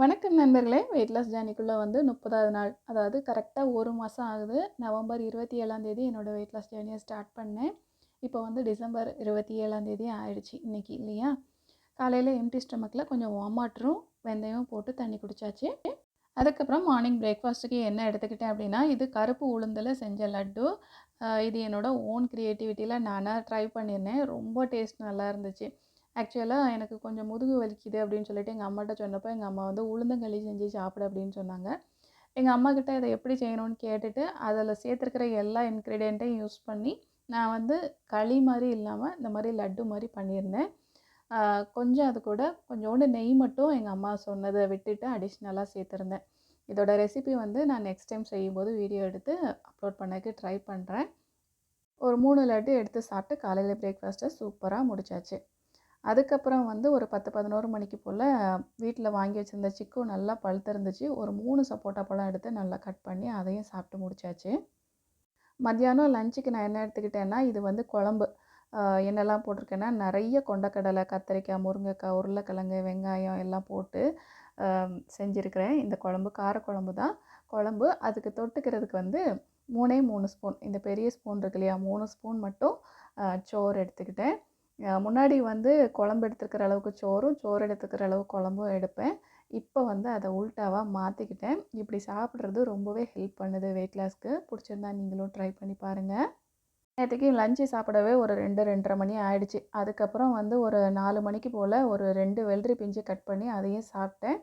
வணக்கம் நண்பர்களே. Weight loss ஜேர்னிக்குள்ளே வந்து முப்பதாவது நாள். அதாவது கரெக்டாக ஒரு மாதம் ஆகுது. நவம்பர் இருபத்தி ஏழாந்தேதி என்னோடய வெயிட் லாஸ் ஜேர்னியை ஸ்டார்ட் பண்ணேன். இப்போ வந்து டிசம்பர் இருபத்தி ஏழாந்தேதி ஆயிடுச்சு இன்றைக்கி இல்லையா? காலையில் எம்டி ஸ்டமக்கில் கொஞ்சம் வாமாட்டரும் வெந்தயம் போட்டு தண்ணி குடித்தாச்சு அதுக்கப்புறம் மார்னிங் பிரேக்ஃபாஸ்ட்டுக்கு என்ன எடுத்துக்கிட்டேன் அப்படின்னா இது கருப்பு உளுந்தில் செஞ்ச லட்டு. இது என்னோடய ஓன் க்ரியேட்டிவிட்டியில் நானாக ட்ரை பண்ணியிருந்தேன். ரொம்ப டேஸ்ட் நல்லா இருந்துச்சு. ஆக்சுவலாக எனக்கு கொஞ்சம் முதுகு வலிக்குது அப்படின்னு சொல்லிட்டு எங்கள் அம்மாட்ட சொன்னப்போ எங்கள் அம்மா வந்து உளுந்தங்களி செஞ்சு சாப்பிடு அப்படின்னு சொன்னாங்க. எங்கள் அம்மாக்கிட்ட இதை எப்படி செய்யணும்னு கேட்டுட்டு அதில் சேர்த்துருக்கிற எல்லா இன்க்ரீடியண்ட்டையும் யூஸ் பண்ணி நான் வந்து களி மாதிரி இல்லாமல் இந்த மாதிரி லட்டு மாதிரி பண்ணியிருந்தேன். கொஞ்சம் அது கூட கொஞ்சோண்டு நெய் மட்டும் எங்கள் அம்மா சொன்னதை விட்டுட்டு அடிஷ்னலாக சேர்த்துருந்தேன். இதோட ரெசிபி வந்து நான் நெக்ஸ்ட் டைம் செய்யும்போது வீடியோ எடுத்து அப்லோட் பண்ணக்கு ட்ரை பண்ணுறேன் ஒரு மூணு லட்டு எடுத்து சாப்பிட்டு காலையில் பிரேக்ஃபாஸ்ட்டை சூப்பராக முடிச்சாச்சு. அதுக்கப்புறம் வந்து ஒரு பத்து பதினோரு மணிக்கு போல் வீட்டில் வாங்கி வச்சுருந்த சிக்கு நல்லா பழுத்திருந்துச்சு. ஒரு மூணு சப்போட்டா பழம் எடுத்து நல்லா கட் பண்ணி அதையும் சாப்பிட்டு முடிச்சாச்சு. மத்தியானம் லஞ்சுக்கு நான் என்ன எடுத்துக்கிட்டேன்னா இது வந்து குழம்பு. என்னெல்லாம் போட்டிருக்கேன்னா நிறைய கொண்டக்கடலை கத்திரிக்காய் முருங்கைக்காய் உருளைக்கிழங்கு வெங்காயம் எல்லாம் போட்டு செஞ்சுருக்கிறேன். இந்த குழம்பு காரக்குழம்பு தான். குழம்பு அதுக்கு தொட்டுக்கிறதுக்கு வந்து மூணே மூணு ஸ்பூன். இந்த பெரிய ஸ்பூன் இருக்கு இல்லையா மூணு ஸ்பூன் மட்டும் சோறு எடுத்துக்கிட்டேன். முன்னாடி வந்து குழம்பு எடுத்துக்கிற அளவுக்கு சோறும் சோறு எடுத்துக்கிற அளவு குழம்பும் எடுப்பேன். இப்போ வந்து அதை உல்ட்டாவாக மாற்றிக்கிட்டேன் இப்படி சாப்பிட்றது ரொம்பவே ஹெல்ப் பண்ணுது வெயிட் லாஸ்க்கு பிடிச்சிருந்தா நீங்களும் ட்ரை பண்ணி பாருங்கள் நேற்றுக்கு லஞ்சு சாப்பிடவே ஒரு ரெண்டு ரெண்டரை மணி ஆயிடுச்சு. அதுக்கப்புறம் வந்து ஒரு நாலு மணிக்கு போல் ஒரு ரெண்டு வெள்ளரி பிஞ்சு கட் பண்ணி அதையும் சாப்பிட்டேன்.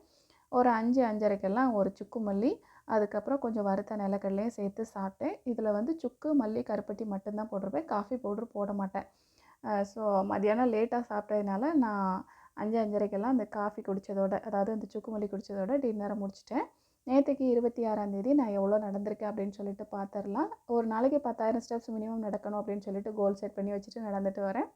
ஒரு அஞ்சு அஞ்சரைக்கெல்லாம் ஒரு சுக்கு மல்லி அதுக்கப்புறம் கொஞ்சம் வறுத்த நிலக்கடலையும் சேர்த்து சாப்பிட்டேன். இதில் வந்து சுக்கு மல்லி கருப்பட்டி மட்டும்தான் போட்டிருப்பேன். காஃபி பவுடர் போட மாட்டேன். ஸோ மதியானம் லேட்டாக சாப்பிட்டதுனால நான் அஞ்சு அஞ்சரைக்கெல்லாம் அந்த காஃபி குடித்ததோட அதாவது அந்த சுக்குமல்லி குடித்ததோட டின்னரை முடிச்சிட்டேன். நேற்றுக்கு இருபத்தி ஆறாந்தேதி நான் எவ்வளோ நடந்திருக்கேன் அப்படின்னு சொல்லிட்டு பார்த்துடலாம் ஒரு நாளைக்கு பத்தாயிரம் ஸ்டெப்ஸ் மினிமம் நடக்கணும் அப்படின்னு சொல்லிட்டு கோல் செட் பண்ணி வச்சுட்டு நடந்துட்டு வரேன்.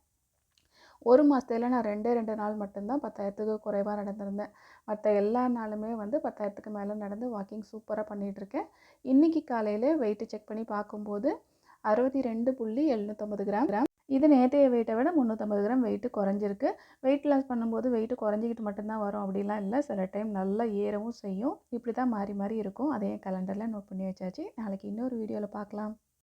ஒரு மாதத்துல நான் ரெண்டே ரெண்டு நாள் மட்டும்தான் பத்தாயிரத்துக்கு குறைவாக நடந்திருந்தேன். மற்ற எல்லா நாளுமே வந்து பத்தாயிரத்துக்கு மேலே நடந்து வாக்கிங் சூப்பராக பண்ணிகிட்ருக்கேன் இன்றைக்கி காலையில் வெயிட்டு செக் பண்ணி பார்க்கும்போது அறுபத்தி ரெண்டு புள்ளி எழுநூற்றம்பது கிராம் கிராம் இது நேற்றைய வெயிட்டை விட முந்நூற்றம்பது கிராம் வெயிட்டு குறைஞ்சிருக்கு. வெயிட் லாஸ் பண்ணும்போது வெயிட்டு குறைஞ்சிக்கிட்டு மட்டும்தான் வரும் அப்படிலாம் இல்லை. சில டைம் நல்லா ஏறவும் செய்யும். இப்படி தான் மாறி மாறி இருக்கும். அதையும் கலண்டரில் நோட் பண்ணி வச்சாச்சு. நாளைக்கு இன்னொரு வீடியோவில் பார்க்கலாம்.